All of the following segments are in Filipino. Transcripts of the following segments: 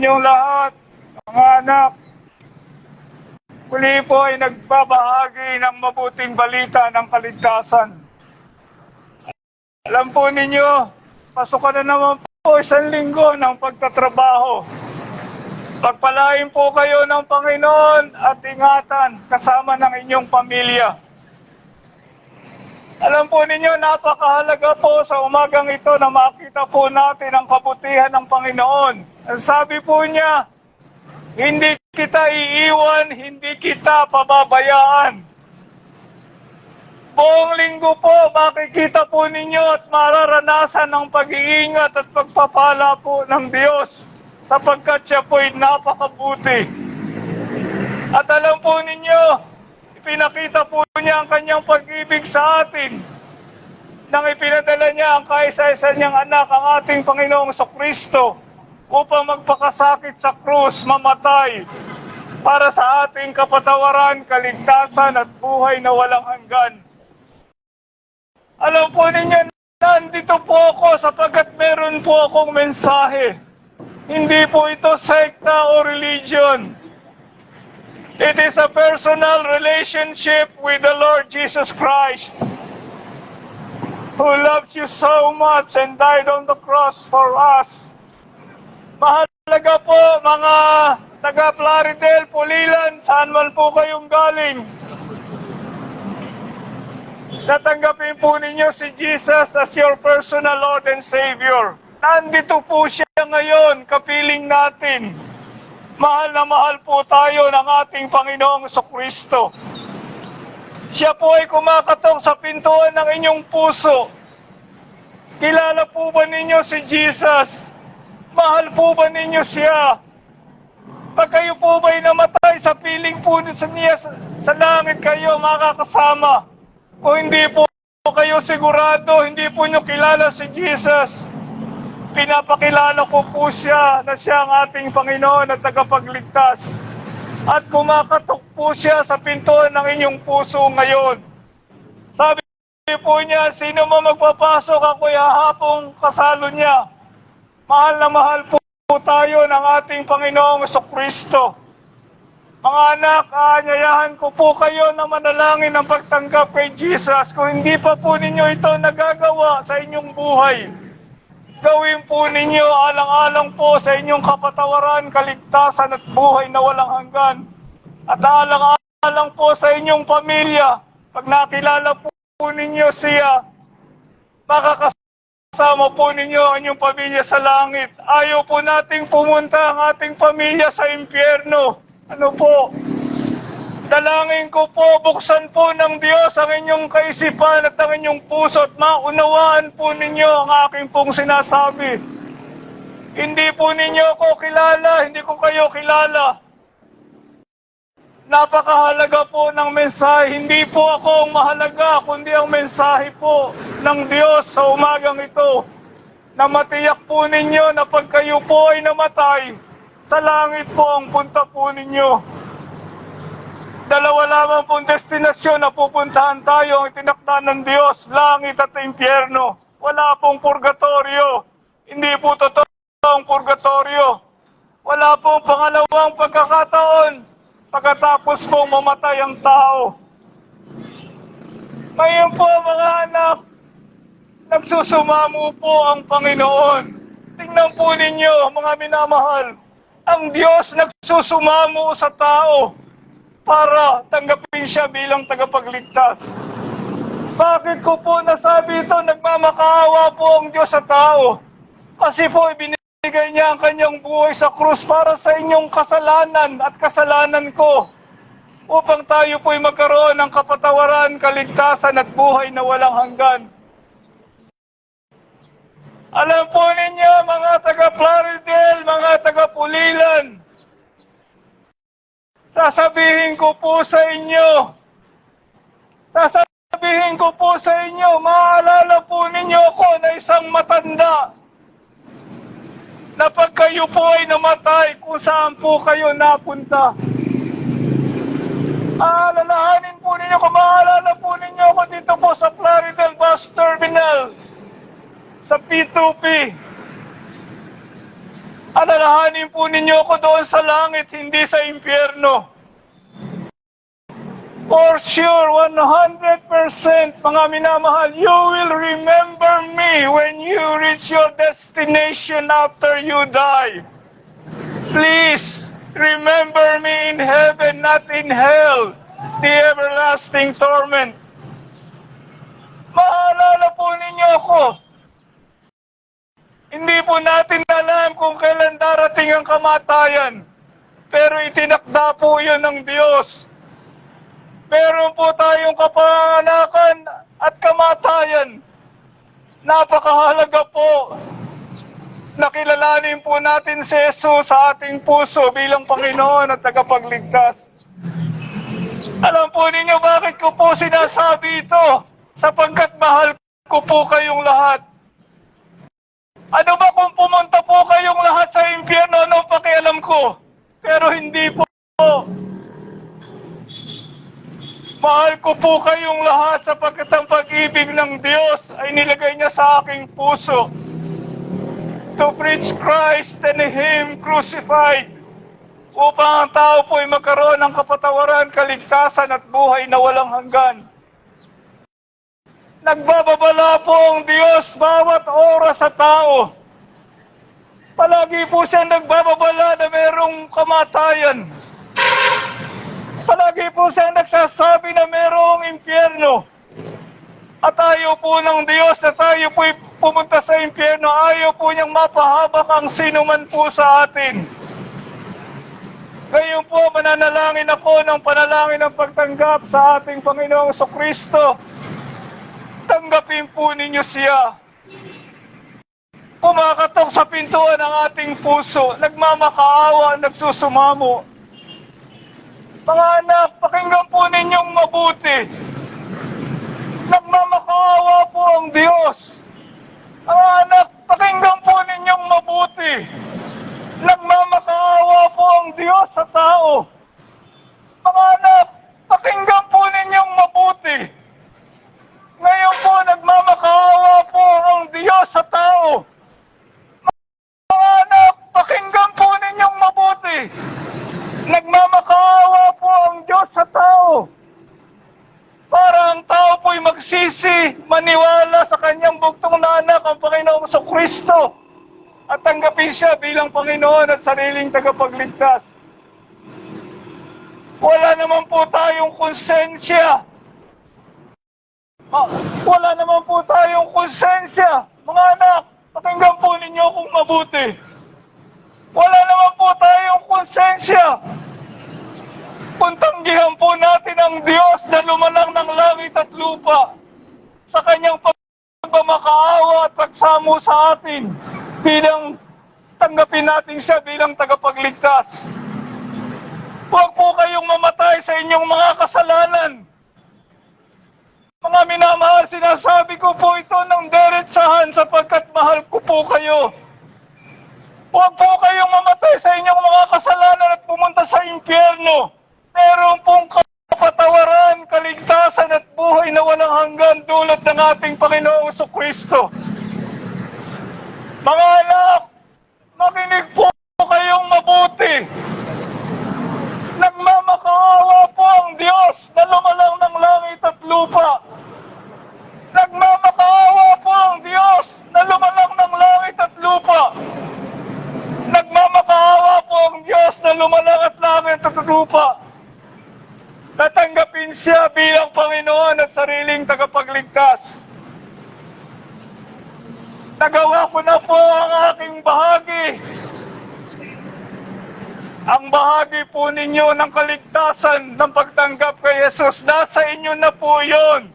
inyong lahat, mga anak. Muli po ay nagbabahagi ng mabuting balita ng kaligtasan. Alam po ninyo, pasukan na naman po isang linggo ng pagtatrabaho. Pagpalain po kayo ng Panginoon at ingatan kasama ng inyong pamilya. Alam po ninyo, napakahalaga po sa umagang ito na makita po natin ang kabutihan ng Panginoon. Ang sabi po niya, hindi kita iiwan, hindi kita pababayaan. Buong linggo po, makikita po ninyo at mararanasan ang pag-iingat at pagpapala po ng Diyos sapagkat siya po'y napakabuti. At alam po ninyo, ipinakita po niya ang kanyang pag-ibig sa atin nang ipinadala niya ang kaisa-isa niyang anak, ang ating Panginoong Kristo upang magpakasakit sa krus, mamatay para sa ating kapatawaran, kaligtasan at buhay na walang hanggan. Alam po ninyo, nandito po ako sapagkat meron po akong mensahe. Hindi po ito sekta o religion. It is a personal relationship with the Lord Jesus Christ who loved you so much and died on the cross for us. Mahalaga po mga taga Plaridel, Pulilan, saan man po kayong galing. Tatanggapin po ninyo si Jesus as your personal Lord and Savior. Nandito po siya ngayon, kapiling natin. Mahal na mahal po tayo ng ating Panginoong Kristo. Siya po ay kumakatok sa pintuan ng inyong puso. Kilala po ba ninyo si Jesus? Mahal po ba ninyo siya? Pag kayo po ba'y namatay sa piling po sa niya sa, sa langit kayo makakasama. Kung hindi po kayo sigurado, hindi po nyo kilala si Jesus, pinapakilala ko po siya na siya ang ating Panginoon at tagapagligtas. At kumakatok po siya sa pintuan ng inyong puso ngayon. Sabi po niya, sino man magpapasok, ako'y hahapong kasalo niya. Mahal na mahal po tayo ng ating Panginoong Kristo. Mga anak, aanyayahan ko po kayo na manalangin ng pagtanggap kay Jesus. Kung hindi pa po ninyo ito nagagawa sa inyong buhay, gawin po ninyo alang-alang po sa inyong kapatawaran, kaligtasan at buhay na walang hanggan. At alang-alang po sa inyong pamilya, pag nakilala po ninyo siya, makakasama po ninyo ang inyong pamilya sa langit. Ayaw po nating pumunta ang ating pamilya sa impyerno. Ano po? Dalangin ko po, buksan po ng Diyos ang inyong kaisipan at ang inyong puso at maunawaan po ninyo ang aking pong sinasabi. Hindi po ninyo ako kilala, hindi ko kayo kilala. Napakahalaga po ng mensahe. Hindi po ako ang mahalaga, kundi ang mensahe po ng Diyos sa umagang ito. Na matiyak po ninyo na pag kayo po ay namatay, sa langit po ang punta po ninyo. Dalawa lamang pong destinasyon na pupuntahan tayo ang tinakda ng Diyos, langit at impyerno. Wala pong purgatorio. Hindi po totoo ang purgatorio. Wala pong pangalawang pagkakataon pagkatapos pong mamatay ang tao. Ngayon po mga anak, nagsusumamo po ang Panginoon. Tingnan po ninyo mga minamahal, ang Diyos nagsusumamo sa tao para tanggapin siya bilang tagapagligtas. Bakit ko po nasabi ito? Nagmamakaawa po ang Diyos sa tao. Kasi po ibinigay niya ang kanyang buhay sa krus para sa inyong kasalanan at kasalanan ko. Upang tayo po'y magkaroon ng kapatawaran, kaligtasan at buhay na walang hanggan. Alam po ninyo, mga taga-Plaridel, mga taga-Pulilan, sasabihin ko po sa inyo, sasabihin ko po sa inyo, maaalala po ninyo ako na isang matanda, na pag kayo po ay namatay, kung saan po kayo napunta. Aalalahanin po ninyo, kung maaalala po ninyo ako dito po sa Plaridel Bus Terminal, sa P2P. Alalahanin po ninyo ako doon sa langit, hindi sa impyerno. For sure, 100% mga minamahal, you will remember me when you reach your destination after you die. Please, remember me in heaven, not in hell, the everlasting torment. Maalala po ninyo ako. Hindi po natin alam kung kailan darating ang kamatayan. Pero itinakda po yun ng Diyos. Meron po tayong kapanganakan at kamatayan. Napakahalaga po. Nakilalanin po natin si Jesus sa ating puso bilang Panginoon at tagapagligtas. Alam po ninyo bakit ko po sinasabi ito? Sapagkat mahal ko po kayong lahat. Ano ba kung pumunta po kayong lahat sa impyerno, anong pakialam ko? Pero hindi po. Mahal ko po kayong lahat sapagkat ang pag-ibig ng Diyos ay nilagay niya sa aking puso. To preach Christ and Him crucified upang ang tao po ay magkaroon ng kapatawaran, kaligtasan at buhay na walang hanggan. Nagbababala po ang Diyos bawat oras sa tao. Palagi po siya nagbababala na merong kamatayan. Palagi po siya nagsasabi na merong impyerno. At ayaw po ng Diyos na tayo po pumunta sa impyerno. Ayaw po niyang mapahabak ang sino man po sa atin. Ngayon po, mananalangin ako ng panalangin ng pagtanggap sa ating Panginoong Kristo. Tanggapin po ninyo siya. Kumakatok sa pintuan ng ating puso, nagmamakaawa, nagsusumamo. Mga anak, pakinggan po ninyong mabuti. Nagmamakaawa po ang Diyos. Mga anak, pakinggan po ninyong mabuti. Nagmamakaawa po ang Diyos sa tao. Mga anak, pakinggan po ninyong mabuti. Ngayon po, nagmamakaawa po ang Diyos sa tao. Mga anak, pakinggan po ninyong mabuti. Nagmamakaawa po ang Diyos sa tao. Para ang tao po'y magsisi, maniwala sa kanyang bugtong na anak, ang Panginoong sa Kristo. At tanggapin siya bilang Panginoon at sariling tagapagligtas. Wala naman po tayong konsensya. Ah, wala naman po tayong konsensya. Mga anak, pakinggan po ninyo kung mabuti. Wala naman po tayong konsensya. Kung tanggihan po natin ang Diyos na lumalang ng langit at lupa sa kanyang pagmamakaawa at pagsamo sa atin bilang tanggapin natin siya bilang tagapagligtas. Huwag po kayong mamatay sa inyong mga kasalanan. Mga minamahal, sinasabi ko po ito ng derechahan sapagkat mahal ko po kayo. Huwag po kayong mamatay sa inyong mga kasalanan at pumunta sa impyerno. Meron pong kapatawaran, kaligtasan at buhay na walang hanggan dulot ng ating Panginoong Kristo. Mga anak, makinig po kayong mabuti. Nagmamakaawa po ang Diyos na lumalang ng langit at lupa. Nagmamakaawa po ang Diyos na lumalang ng langit at lupa. Nagmamakaawa po ang Diyos na lumalang at langit at lupa. Tatanggapin siya bilang Panginoon at sariling tagapagligtas. Nagawa ko na po ang aking bahagi. Ang bahagi po ninyo ng kaligtasan ng pagtanggap kay Jesus, nasa inyo na po yon.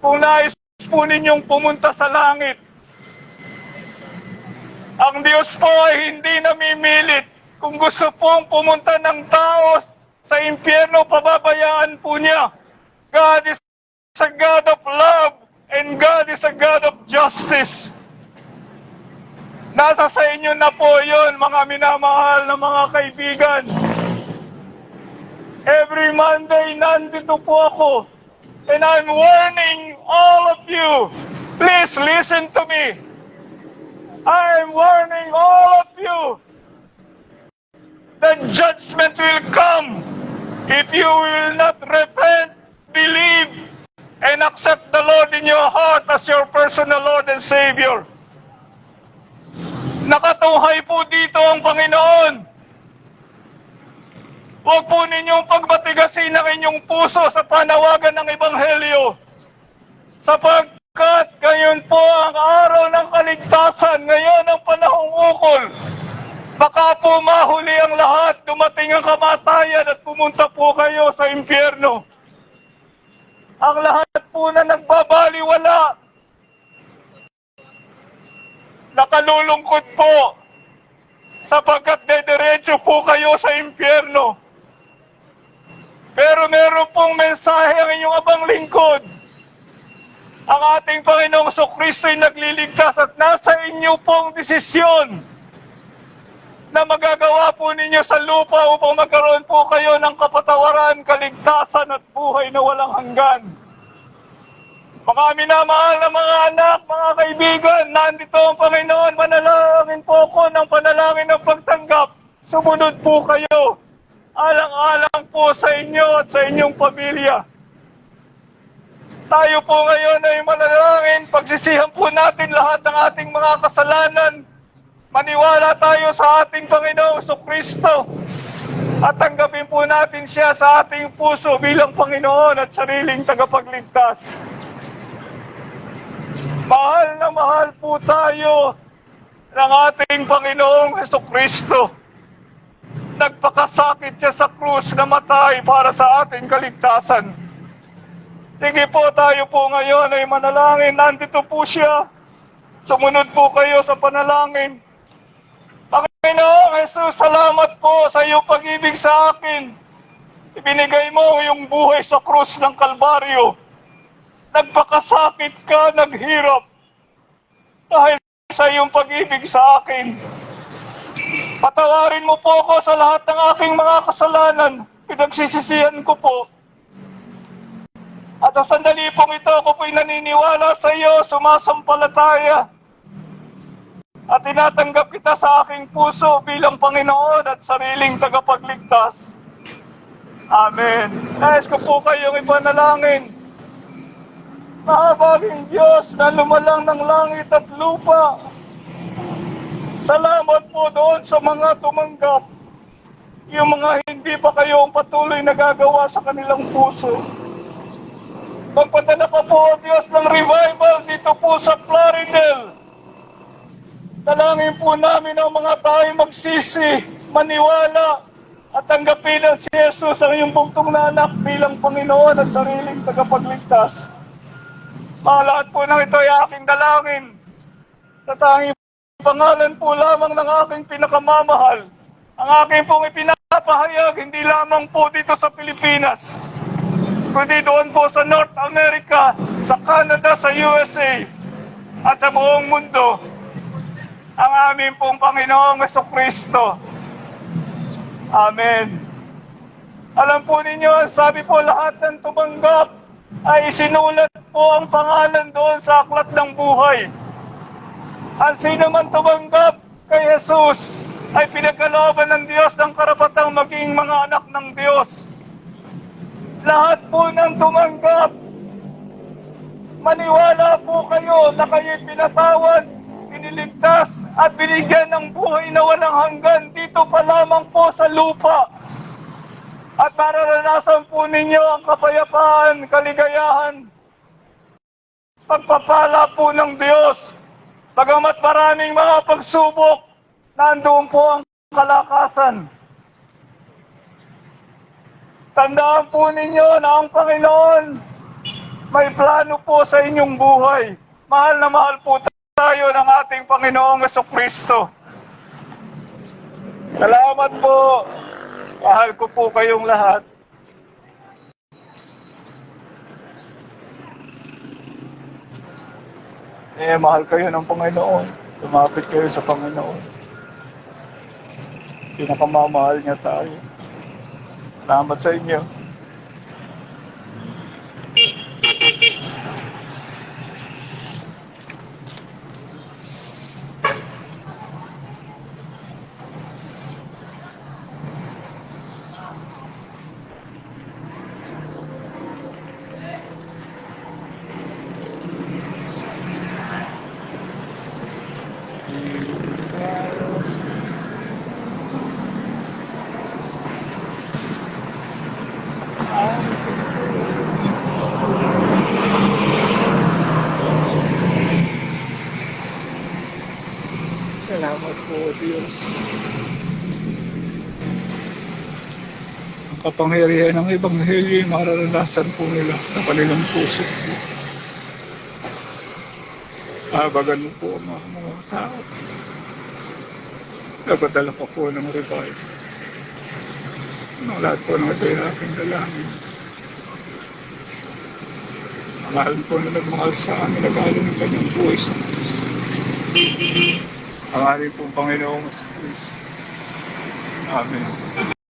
Kung nais po ninyong pumunta sa langit. Ang Diyos po ay hindi namimilit. Kung gusto pong pumunta ng tao sa impyerno, pababayaan po niya. God is a God of love and God is a God of justice. Nasa sa inyo na po yon mga minamahal na mga kaibigan. Every Monday, nandito po ako. And I'm warning all of you, please listen to me. I'm warning all of you the judgment will come if you will not repent, believe, and accept the Lord in your heart as your personal Lord and Savior. Nakatunghay po dito ang Panginoon. Huwag po ninyong pagbatigasin ang inyong puso sa panawagan ng Ebanghelyo. Sapagkat ngayon po ang araw ng kaligtasan, ngayon ang panahong ukol. Baka po mahuli ang lahat, dumating ang kamatayan at pumunta po kayo sa impyerno. Ang lahat po na nagbabaliwala, nakalulungkot po, sapagkat dederecho po kayo sa impyerno. Pero meron pong mensahe ang inyong abang lingkod. Ang ating Panginoong Kristo ay nagliligtas at nasa inyo pong desisyon na magagawa po ninyo sa lupa upang magkaroon po kayo ng kapatawaran, kaligtasan at buhay na walang hanggan. Mga minamahal na mga anak, mga kaibigan, nandito ang Panginoon, manalangin po ako ng panalangin ng pagtanggap. Sumunod po kayo, alang-alang po sa inyo at sa inyong pamilya. Tayo po ngayon ay manalangin, pagsisihan po natin lahat ng ating mga kasalanan, maniwala tayo sa ating Panginoong Kristo at tanggapin po natin siya sa ating puso bilang Panginoon at sariling tagapagligtas. Mahal na mahal po tayo ng ating Panginoong Kristo. Nagpakasakit siya sa krus na matay para sa ating kaligtasan. Sige po tayo po ngayon ay manalangin. Nandito po siya. Sumunod po kayo sa panalangin. Panginoong Jesus, salamat po sa iyong pag-ibig sa akin. Ibinigay mo yung buhay sa krus ng Kalbaryo. Nagpakasakit ka, naghirap. Dahil sa iyong pag-ibig sa akin. Patawarin mo po ako sa lahat ng aking mga kasalanan. Pinagsisisihan ko po. At sa sandali pong ito, ako po'y naniniwala sa iyo, sumasampalataya. At tinatanggap kita sa aking puso bilang Panginoon at sariling tagapagligtas. Amen. Nais ko po kayong ipanalangin. Mahabaging Diyos na lumalang ng langit at lupa. Salamat po doon sa mga tumanggap. Yung mga hindi pa kayong patuloy nagagawa sa kanilang puso. Magpadala ka po, Diyos, ng revival dito po sa Plaridel. Dalangin po namin ang mga tayo magsisi, maniwala, at tanggapin ang si Jesus ang iyong bugtong na anak bilang Panginoon at sariling tagapagligtas. Mga lahat po ng ito ay aking dalangin. Sa tanging pangalan po lamang ng aking pinakamamahal. Ang aking pong ipinapahayag, hindi lamang po dito sa Pilipinas, kundi doon po sa North America, sa Canada, sa USA, at sa buong mundo, ang aming pong Panginoong Kristo. Amen. Alam po ninyo, sabi po lahat ng tumanggap ay isinulat po ang pangalan doon sa aklat ng buhay. Ang sino man tumanggap kay Jesus ay pinagkalooban ng Diyos ng karapatang maging mga anak ng Diyos. Lahat po ng tumanggap, maniwala po kayo na kayo'y pinatawad, piniligtas at binigyan ng buhay na walang hanggan dito pa lamang po sa lupa. At mararanasan po ninyo ang kapayapaan, kaligayahan, pagpapala po ng Diyos. Bagamat maraming mga pagsubok, nandoon po ang kalakasan. Tandaan po ninyo na ang Panginoon may plano po sa inyong buhay. Mahal na mahal po tayo ng ating Panginoong Kristo. Salamat po. Mahal ko po kayong lahat. Eh, mahal kayo ng Panginoon. Lumapit kayo sa Panginoon. Pinakamamahal niya tayo. Salamat sa inyo. Diyos. Ang kapangyarihan ng Ebanghelyo ay mararanasan po nila sa kanilang puso. Abagan mo po ang mga, mga tao. Nagpadala pa po ng revival. Ang lahat po ng ito ay aking dalangin. Ang mahal po na nagmahal sa amin, nag-alo ng kanyang buhay sa Diyos. Ang ating pong Panginoong Kristo. Amen.